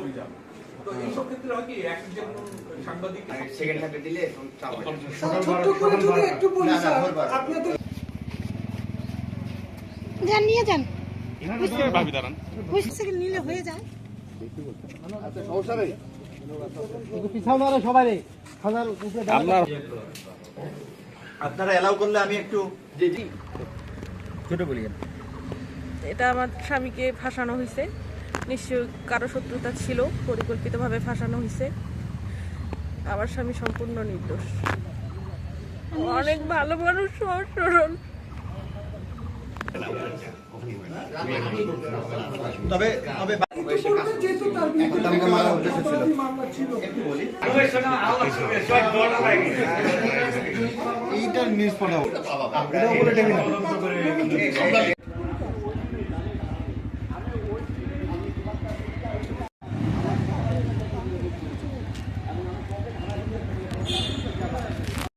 অভিযান তো এইসব ক্ষেত্রে হয় কি একজন সাংবাদিক সেকেন্ড হাফে দিলে ছোট্ট করে যদি একটু বলি স্যার যান নিয়ে যান। ভাবি দাঁড়ান। পঁচিশ সেকেন্ড নিলে হয়ে যায়। আপনারা এলাও করলে আমি একটু ছোট বলি। এটা আমার স্বামীকে ফাঁসানো হয়েছে। নিশ্চয়ই কারও শত্রুতা ছিল পরিকল্পিতভাবে ফাঁসানো হয়েছে আমার স্বামী সম্পূর্ণ নির্দোষ। অনেক ভালো মানুষ সরল তবে তবে এইটার নিউজ পড়াবো